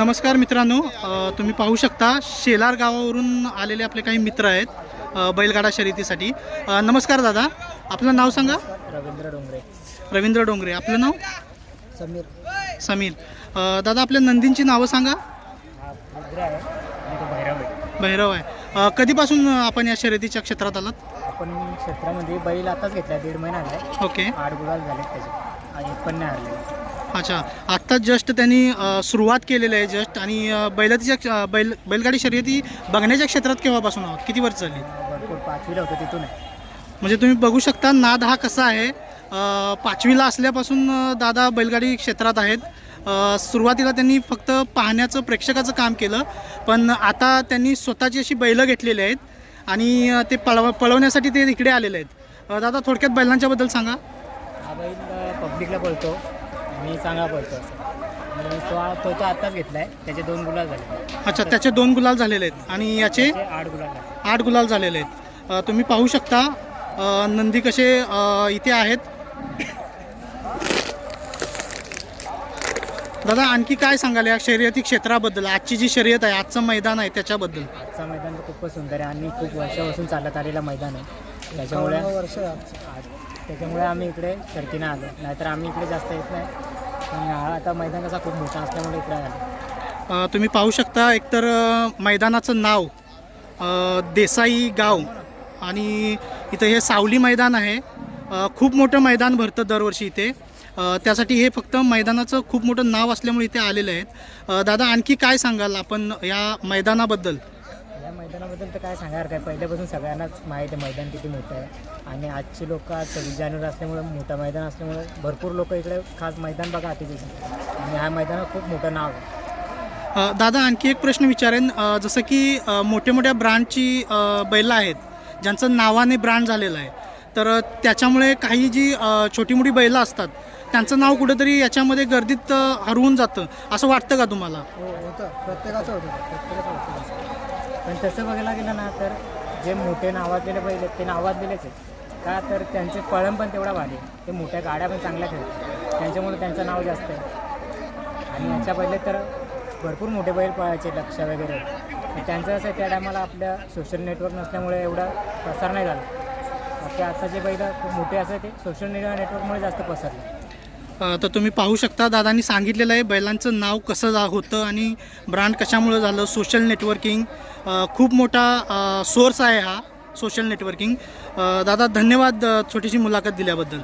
नमस्कार मित्रांनो तुम्ही पाहू शकता शेलार गावावरून आलेले आपले काही मित्र आहेत बैलगाडा शर्यतीसाठी. नमस्कार दादा आपलं नाव सांगा? रवींद्र डोंगरे. रवींद्र डोंगरे. आपलं नाव? समीर. समीर. अ, दादा आपल्या नंदींची नावं सांगा. भैरव आहे. भैरव आहे. अ, कधीपासून आपण या शर्यतीच्या क्षेत्रात आलात? आपण क्षेत्रामध्ये बैल आताच घेतला दीड महिना झाला ओके. आठ गुलाल झाले त्याचे आणि पण नाही हरले अच्छा. आत्ताच जस्ट त्यांनी सुरुवात केलेली आहे जस्ट आणि बैलातीच्या बैल बैलगाडी शर्यती बघण्याच्या क्षेत्रात केव्हापासून आहोत? किती वर्ष झाली? भरपूर पाचवीला होतं तिथून. म्हणजे तुम्ही बघू शकता नाद हा कसा आहे. पाचवीला असल्यापासून दादा बैलगाडी क्षेत्रात आहेत. सुरुवातीला त्यांनी फक्त पाहण्याचं प्रेक्षकाचं काम केलं. पण आता त्यांनी स्वतःची अशी बैलं घेतलेली आहेत. आणि ते पळव पळवण्यासाठी ते इकडे आलेले आहेत. दादा थोडक्यात बैलांच्याबद्दल सांगा. हा बैल पब्लिकला पळतो. मी चांगला आणि तो तो तो आत्ताच घेतला आहे त्याचे दोन गुलाल झाले. अच्छा त्याचे दोन गुलाल झालेले आहेत. आणि याचे? त्याचे आठ गुलाल झाले. आठ गुलाल झालेले आहेत. अ, तुम्ही पाहू शकता अ, नंदी कसे अ, इथे आहेत. दादा आणखी काय सांगाल या शर्यती क्षेत्राबद्दल? आजची जी शर्यत आहे आजचं मैदान आहे त्याच्याबद्दल. आजचा मैदान तर खूपच सुंदर आहे आणि खूप वर्षापासून चालत आलेलं मैदान आहे. त्याच्यामुळे वर्ष त्याच्यामुळे आम्ही इकडे शर्तीनं आलो. नाहीतर आम्ही इकडे जास्त येत नाही. पण हा आता मैदान कसा खूप मोठा असल्यामुळे इकडे आलो. अ, तुम्ही पाहू शकता एकतर अ, मैदानाचं नाव अ, देसाई गाव आणि इथं हे सावली मैदान आहे. अ, खूप मोठं मैदान भरतं दरवर्षी इथे. अ, त्यासाठी हे फक्त मैदानाचं खूप मोठं नाव असल्यामुळे इथे आलेलं आहेत. अ, दादा आणखी काय सांगाल आपण या मैदानाबद्दल? मैदानाबद्दल तर काय सांगणार काय पहिल्यापासून सगळ्यांनाच माहीत आहे मैदान किती मोठं आहे. आणि आजची लोक आज सव्वीस जानेवारी असल्यामुळे मोठं मैदान असल्यामुळे भरपूर लोक इकडे खास मैदान बघा आधी आणि ह्या मैदानात खूप मोठं नाव आहे. अ, दादा आणखी एक प्रश्न विचारेन. अ, जसं की अ, मोठ्या मोठ्या ब्रँडची बैलं आहेत ज्यांचं नावाने ब्रँड झालेलं आहे. तर अ, त्याच्यामुळे काही जी अ, छोटी मोठी बैलं असतात त्यांचं नाव कुठेतरी याच्यामध्ये गर्दीत अ, हरवून जातं. असं वाटतं का तुम्हाला? हो होतं. प्रत्येकाचं होतं. प्रत्येकाचं होतं. पण तसं बघायला गेलं ना तर जे मोठे नावाजलेले दिले आहेत ते नावाजलेलेच आहेत. का तर त्यांचे पळण पण तेवढा भारी आहे ते मोठ्या गाड्या पण चांगल्या खेळतात. त्यांच्यामुळे त्यांचं नाव जास्त आहे. आणि याच्या पहिले तर भरपूर मोठे बैल पळायचे लक्ष वगैरे. तर त्यांचं असं आहे, त्या टायमाला आपल्या सोशल नेटवर्क नसल्यामुळे एवढा प्रसार नाही झाला. आपल्या आता जे बैल खूप मोठे असं ते सोशल मीडिया नेटवर्कमुळे जास्त पसरले. तर तुम्ही पाहू शकता दादांनी सांगितलेलं आहे बैलांचं नाव कसं जा होतं आणि ब्रँड कशामुळं झालं सोशल नेटवर्किंग खूप मोठा सोर्स आहे हा सोशल नेटवर्किंग दादा धन्यवाद छोटीशी मुलाखत दिल्याबद्दल.